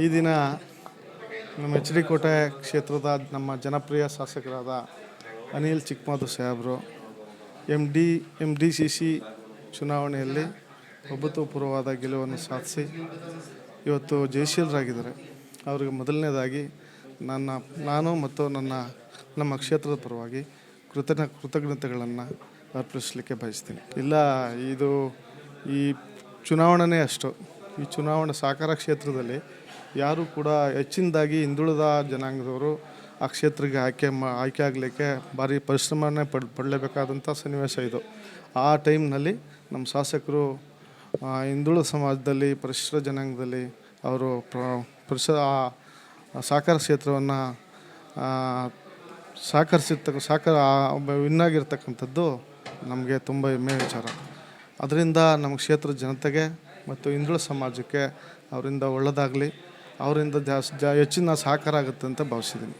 ಈ ದಿನ ನಮ್ಮ ಎಚ್ ಡಿ ಕೋಟೆ ಕ್ಷೇತ್ರದ ನಮ್ಮ ಜನಪ್ರಿಯ ಶಾಸಕರಾದ ಅನಿಲ್ ಚಿಕ್ಕಮಾದು ಸಾಹೇಬರು M D M D C C ಚುನಾವಣೆಯಲ್ಲಿ ಅಭೂತಪೂರ್ವವಾದ ಗೆಲುವನ್ನು ಸಾಧಿಸಿ ಇವತ್ತು ಜಯಶೀಲರಾಗಿದ್ದಾರೆ. ಅವರಿಗೆ ಮೊದಲನೇದಾಗಿ ನನ್ನ, ನಾನು ಮತ್ತು ನನ್ನ, ನಮ್ಮ ಕ್ಷೇತ್ರದ ಪರವಾಗಿ ಕೃತಜ್ಞ, ಕೃತಜ್ಞತೆಗಳನ್ನು ಅರ್ಪಿಸಲಿಕ್ಕೆ ಬಯಸ್ತೀನಿ. ಇಲ್ಲ, ಇದು ಈ ಚುನಾವಣೆನೇ ಅಷ್ಟು. ಈ ಚುನಾವಣೆ ಸಾಕಾರ ಕ್ಷೇತ್ರದಲ್ಲಿ ಯಾರು ಕೂಡ ಹೆಚ್ಚಿನದಾಗಿ ಹಿಂದುಳಿದ ಜನಾಂಗದವರು ಆ ಕ್ಷೇತ್ರಕ್ಕೆ ಆಯ್ಕೆ ಮಾ, ಆಯ್ಕೆ ಆಗಲಿಕ್ಕೆ ಭಾರಿ ಪರಿಶ್ರಮನೇ ಪಡ್, ಪಡಲೇಬೇಕಾದಂಥ ಸನ್ನಿವೇಶ ಇದು. ಆ ಟೈಮ್ನಲ್ಲಿ ನಮ್ಮ ಶಾಸಕರು ಹಿಂದುಳಿದ ಸಮಾಜದಲ್ಲಿ, ಪರಿಶಿಷ್ಟ ಜನಾಂಗದಲ್ಲಿ ಅವರು ಪ್ರ ಆ ಸಹಕಾರ ಕ್ಷೇತ್ರವನ್ನು ಸಹಕರಿಸಿರ್ತಕ್ಕ, ಸಹಕಾರ ವಿನ್ ಆಗಿರ್ತಕ್ಕಂಥದ್ದು ನಮಗೆ ತುಂಬ ಹೆಮ್ಮೆ ವಿಚಾರ. ಅದರಿಂದ ನಮ್ಮ ಕ್ಷೇತ್ರದ ಜನತೆಗೆ ಮತ್ತು ಹಿಂದುಳಿದ ಸಮಾಜಕ್ಕೆ ಅವರಿಂದ ಒಳ್ಳೆಯದಾಗಲಿ ಅವರಿಂದ ಜಾಸ್ತಿ ಹೆಚ್ಚಿನ ಸಹಕಾರ ಆಗುತ್ತೆ ಅಂತ ಭಾವಿಸಿದ್ದೀನಿ.